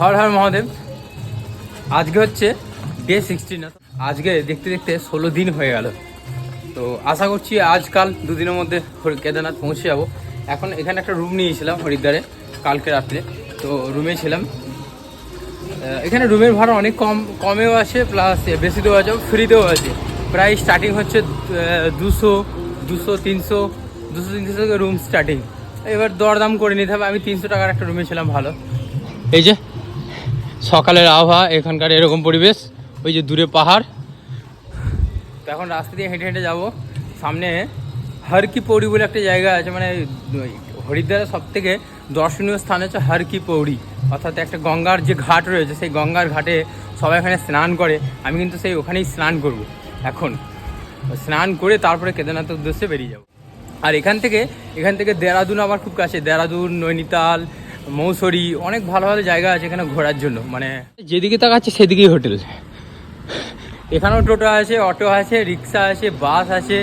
হর হর মহাদেব। আজকে হচ্ছে day sixteen আজকে দেখতে দেখতে ষোলো দিন হয়ে গেল। তো আশা করছি আজকাল দুদিনের মধ্যে কেদারনাথ পৌঁছে যাব। এখন এখানে একটা রুম নিয়েছিলাম হরিদ্বারে কালকে রাত্রে। তো রুমে ছিলাম। এখানে রুমের ভাড়া অনেক কম কমেও আছে প্লাস বেশিতেও আছে, ফ্রিতেও আছে। প্রায় স্টার্টিং হচ্ছে দুশো দুশো তিনশো দুশো তিনশো থেকে রুম স্টার্টিং এবার দরদাম করে নিতে হবে। আমি তিনশো টাকার একটা রুমে ছিলাম, ভালো। এই যে সকালের আবহাওয়া, এখানকার এরকম পরিবেশ, ওই যে দূরে পাহাড়। তো এখন রাস্তা দিয়ে হেঁটে হেঁটে যাব। সামনে হর কি পৌড়ি বলে একটা জায়গা আছে মানে হরিদ্বারের সব থেকে দর্শনীয় স্থান হচ্ছে হর কি পৌড়ি অর্থাৎ একটা গঙ্গার যে ঘাট রয়েছে, সেই গঙ্গার ঘাটে সবাই এখানে স্নান করে। আমি কিন্তু সেই ওখানেই স্নান করব, এখন। স্নান করে তারপরে কেদারনাথের উদ্দেশ্যে বেরিয়ে যাব। আর এখান থেকে এখান থেকে দেরাদুন আমার খুব কাছে, দেরাদুন, নৈনিতাল মৌসরি অনেক ভালো ভালো জায়গা আছে এখানে ঘোরার জন্য মানে যেদিকে তাকাচ্ছে সেদিকেই হোটেল। এখানেও টোটো আছে অটো আছে রিক্সা আছে বাস আছে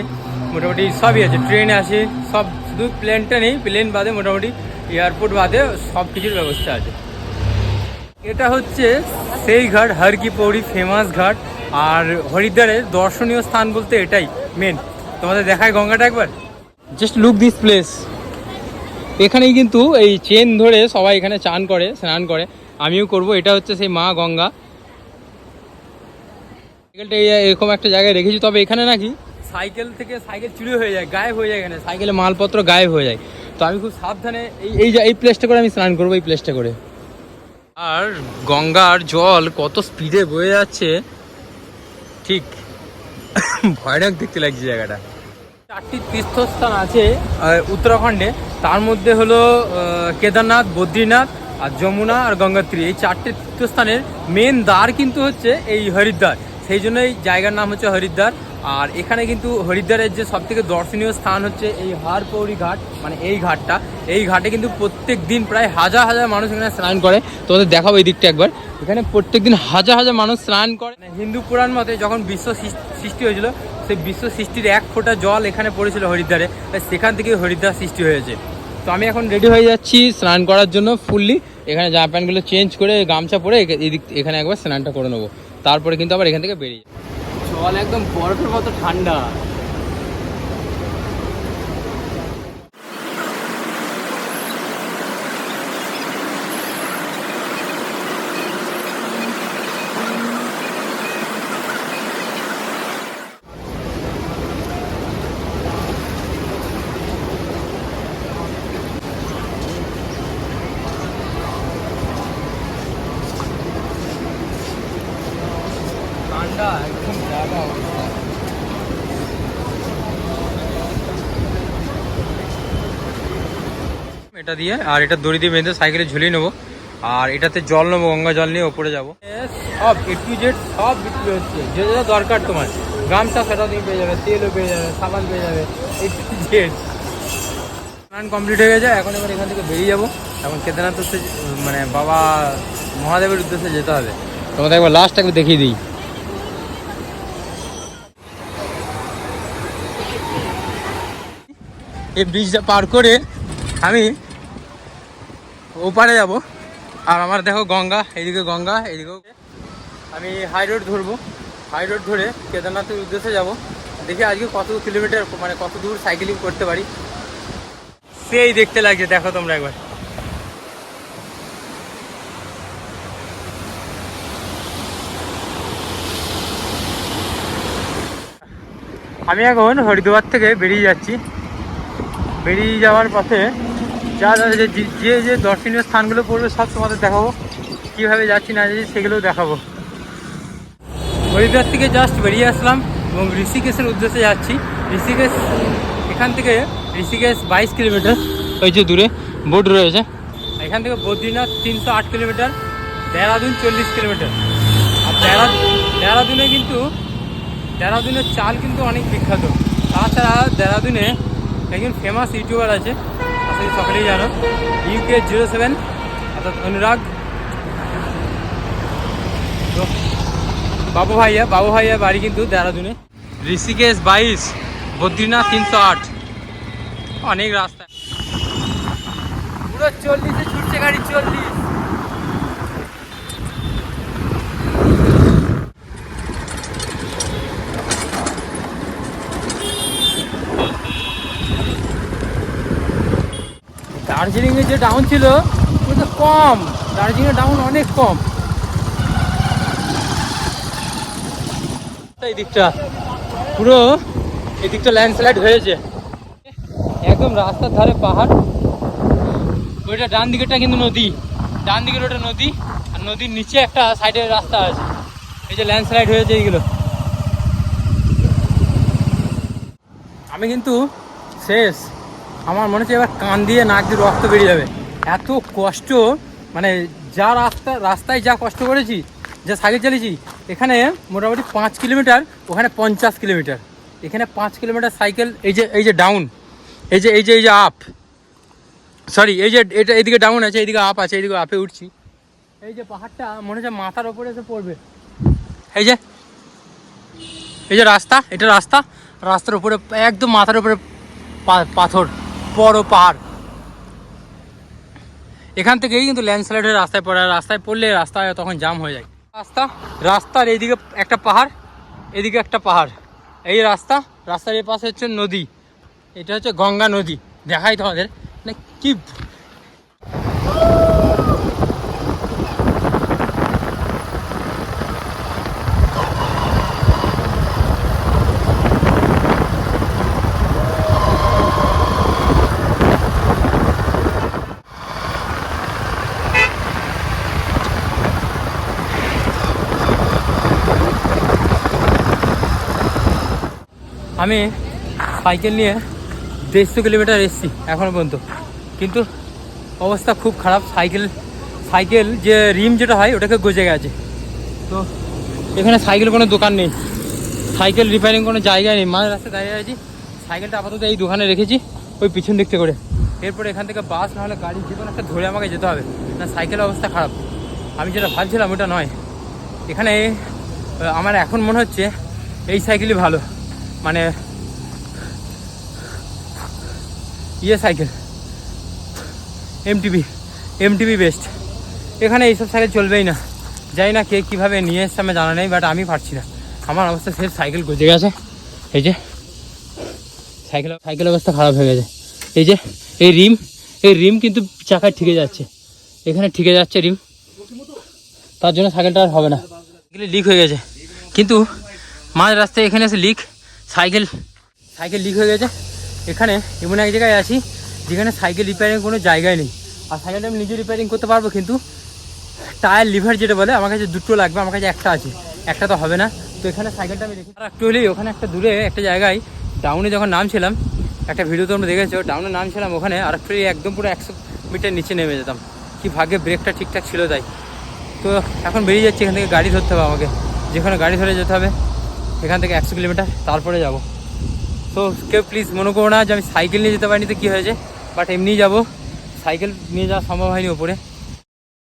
মোটামুটি সবই আছে ট্রেন আছে সব শুধু প্লেনটা নেই প্লেন বাদে মোটামুটি এয়ারপোর্ট বাদে সব কিছুর ব্যবস্থা আছে। এটা হচ্ছে সেই ঘাট হর কি পৌড়ি ফেমাস ঘাট আর হরিদ্বারের দর্শনীয় স্থান বলতে এটাই মেন তোমাদের দেখায় গঙ্গাটা একবার? জাস্ট লুক দিস প্লেস এখানেই কিন্তু এই চেন ধরে সবাই এখানে চান করে, স্নান করে। আমিও করব, এটা হচ্ছে সেই মা গঙ্গা। সাইকেলটা এরকম একটা জায়গায় রেখেছি, তবে এখানে নাকি সাইকেল থেকে সাইকেল চুরি হয়ে যায়, গায়েব হয়ে যায় এখানে। সাইকেলে মালপত্র গায়েব হয়ে যায়। তো আমি খুব সাবধানে এই এই এই প্লেসটা করে আমি স্নান করব, এই প্লেসটা করে। আর গঙ্গার জল কত স্পিডে বয়ে যাচ্ছে, ঠিক ভয়ানক দেখতে লাগছে জায়গাটা। চারটি তীর্থস্থান আছে উত্তরাখণ্ডে। তার মধ্যে হলো কেদারনাথ, বদ্রীনাথ আর যমুনা আর গঙ্গাত্রী। এই চারটে তীর্থস্থানের মেন দ্বার কিন্তু হচ্ছে এই হরিদ্বার। সেই জন্যই জায়গার নাম হচ্ছে হরিদ্বার। আর এখানে কিন্তু হরিদ্বারের যে সব থেকে দর্শনীয় স্থান হচ্ছে এই হারপৌরি ঘাট মানে এই ঘাটটা। এই ঘাটে কিন্তু প্রত্যেক দিন প্রায় হাজার হাজার মানুষ এখানে স্নান করে। তোমাদের দেখাবো এই দিকটা একবার। এখানে প্রত্যেক দিন হাজার হাজার মানুষ স্নান করে। মানে হিন্দু পুরাণ মতে যখন বিশ্ব সৃষ- সৃষ্টি হয়েছিল সেই বিশ্ব সৃষ্টির এক ফোঁটা জল এখানে পড়েছিল হরিদ্বারে। তাই সেখান থেকেই হরিদ্বার সৃষ্টি হয়েছে। তো আমি এখন রেডি হয়ে যাচ্ছি স্নান করার জন্য ফুললি এখানে জামা প্যান্টগুলো চেঞ্জ করে, গামছা পরে এদিক এখানে একবার স্নানটা করে নেব। তারপরে কিন্তু আবার এখান থেকে বেরিয়ে জল একদম বরফের মতো ঠান্ডা ঠান্ডা। এটা দিয়ে, আর এটা দড়ি দিয়ে বেঁধে সাইকেলে ঝুলিয়ে নেব। আর এটাতে জল নেব, গঙ্গা জল নিয়ে ওপরে যাব। সব টু জেড সব হচ্ছে। যে যেটা দরকার তোমার। গামছা সেটা তুমি পেয়ে যাবে, তেলও পেয়ে যাবে, সাবান পেয়ে যাবে টু জেড স্নান কমপ্লিট হয়ে গেছে, এখন এবার এখান থেকে বেরিয়ে যাব। এখন কেদারনাথ হচ্ছে মানে বাবা মহাদেবের উদ্দেশ্যে যেতে হবে। তোমাদের একবার লাস্ট একবার দেখিয়ে দিই। এই ব্রিজটা পার করে আমি ওপারে যাব। আর আমার দেখো গঙ্গা, এইদিকে গঙ্গা এইদিকেও আমি হাই রোড ধরবো। হাই রোড ধরে কেদারনাথের উদ্দেশ্যে যাব। দেখি আজকে কত কিলোমিটার মানে কত দূর সাইকেলিং করতে পারি। সেই দেখতে লাগছে, দেখো তোমরা একবার। আমি এখন হরিদ্বার থেকে বেরিয়ে যাচ্ছি। বেরিয়ে যাওয়ার পথে যা যা যে যে দর্শনীয় স্থানগুলো পড়বে সব তোমাদের দেখাবো। কীভাবে যাচ্ছি, না যাচ্ছি সেগুলোও দেখাবো। হরিদ্বার থেকে জাস্ট বেরিয়ে আসলাম এবং ঋষিকেশের উদ্দেশ্যে যাচ্ছি। ঋষিকেশ, এখান থেকে ঋষিকেশ বাইশ কিলোমিটার, ওই যে দূরে বোর্ড রয়েছে। এখান থেকে বদ্রীনাথ তিনশো আট কিলোমিটার দেহরাদুন চল্লিশ কিলোমিটার। আর দেহরাদুন দেহরাদুনে কিন্তু দেহরাদুনের চাল কিন্তু অনেক বিখ্যাত। তাছাড়া দেহরাদুনে একজন ফেমাস ইউটিউবার আছে আসলে সকলেই জানো ইউকে জিরো সেভেন অর্থাৎ অনুরাগ বাবু ভাইয়া বাবু ভাইয়া বাড়ি কিন্তু দেরাদুনে ঋষিকেশ বাইশ বদ্রীনাথ তিনশো আট অনেক রাস্তা পুরো চল্লিশে ছুটছে গাড়ি চল্লিশ দার্জিলিংয়ে যে ডাউন ছিল ওটা কম। দার্জিলিংয়ের ডাউন অনেক কম। এই দিকটা, পুরো এই দিকটা ল্যান্ডস্লাইড হয়েছে। একদম রাস্তার ধারে পাহাড়। ওইটা ডান দিকেরটা কিন্তু নদী। ডান দিকের ওটা নদী। আর নদীর নিচে একটা সাইডে রাস্তা আছে। এই যে ল্যান্ডস্লাইড হয়েছে এইগুলো। আমি কিন্তু শেষ। আমার মনে হচ্ছে এবার কান দিয়ে নাক দিয়ে রক্ত বেরিয়ে যাবে। এত কষ্ট মানে যা রাস্তা, রাস্তায় যা কষ্ট করেছি, যা সাইকেল চালিয়েছি, এখানে মোটামুটি পাঁচ কিলোমিটার, ওখানে পঞ্চাশ কিলোমিটার। এখানে পাঁচ কিলোমিটার সাইকেল, এই যে এই যে ডাউন এই যে এই যে এই যে আপ সরি এই যে, এটা এইদিকে ডাউন আছে এইদিকে আপ আছে এইদিকে আপে উঠছি। এই যে পাহাড়টা, মনে হচ্ছে মাথার ওপরে এসে পড়বে। এই যে এই যে রাস্তা, এটা রাস্তা, রাস্তার উপরে, একদম মাথার উপরে পাথর। বড় পাহাড়। এখান থেকেই কিন্তু ল্যান্ডস্লাইড হয়ে রাস্তায় পড়ে রাস্তায় পড়লে রাস্তায় তখন জাম হয়ে যায়। রাস্তা, রাস্তার এইদিকে একটা পাহাড়, এদিকে একটা পাহাড়। এই রাস্তা, রাস্তার এই পাশে হচ্ছে নদী। এটা হচ্ছে গঙ্গা নদী। দেখাই তোমাদের। মানে কি আমি সাইকেল নিয়ে দেড়শো কিলোমিটার এসেছি এখনও পর্যন্ত। কিন্তু অবস্থা খুব খারাপ। সাইকেল সাইকেল যে রিম যেটা হয়, ওটাকে গজে গেছে। তো এখানে সাইকেল কোনো দোকান নেই। সাইকেল রিপেয়ারিং কোনো জায়গায় নেই। মাঝ রাস্তায় দাঁড়িয়ে আছি। সাইকেলটা আপাতত এই দোকানে রেখেছি, ওই পিছন দিক থেকে করে। এরপরে এখান থেকে বাস নাহলে গাড়ি যে কোনো একটা ধরে আমাকে যেতে হবে। না সাইকেলের অবস্থা খারাপ। আমি যেটা ভাবছিলাম, ওটা নয়। এখানে আমার এখন মনে হচ্ছে এই সাইকেলই ভালো। মানে ইয়ে সাইকেল। এমটিভি এমটিভি বেস্ট এখানে এইসব সাইকেল চলবেই না। জানি না কে কীভাবে নিয়ে এসছে, আমি জানা নেই বাট আমি পারছি না। আমার অবস্থা সেফ সাইকেল গজে গেছে। এই যে, সাইকেল সাইকেল অবস্থা খারাপ হয়ে গেছে। এই যে, এই রিম এই রিম কিন্তু চাকায় ঠিকে যাচ্ছে। এখানে ঠিকে যাচ্ছে রিম। তার জন্য সাইকেলটা আর হবে না। লিক হয়ে গেছে। কিন্তু মাঝ রাস্তায় এখানে এসে লিক সাইকেল সাইকেল লিক হয়ে গেছে। এখানে এমন এক জায়গায় আছি যেখানে সাইকেল রিপেয়ারিং কোনো জায়গায় নেই। আর সাইকেলটা আমি নিজে রিপেয়ারিং করতে পারব কিন্তু টায়ার লিভার যেটা বলে, আমার কাছে দুটো লাগবে, আমার কাছে একটা আছে। একটা তো হবে না। তো এখানে সাইকেলটা আমি আর রেখে হলেই ওখানে একটা দূরে একটা জায়গায় ডাউনে যখন নামছিলাম, একটা ভিডিও তোমরা দেখেছ ডাউনে নামছিলাম ওখানে, আর অ্যাকচুয়ালি একদম পুরো একশো মিটার নিচে নেমে যেতাম। কি ভাগ্যে ব্রেকটা ঠিকঠাক ছিল তাই। তো এখন বেরিয়ে যাচ্ছি, এখান থেকে গাড়ি ধরতে হবে আমাকে। যেখানে গাড়ি ধরে যেতে হবে এখান থেকে একশো কিলোমিটার, তারপরে যাব। তো কেউ প্লিজ মনে করো না যে আমি সাইকেল নিয়ে যেতে পারিনি তো কী হয়েছে বাট এমনিই যাব। সাইকেল নিয়ে যাওয়া সম্ভব হয়নি ওপরে।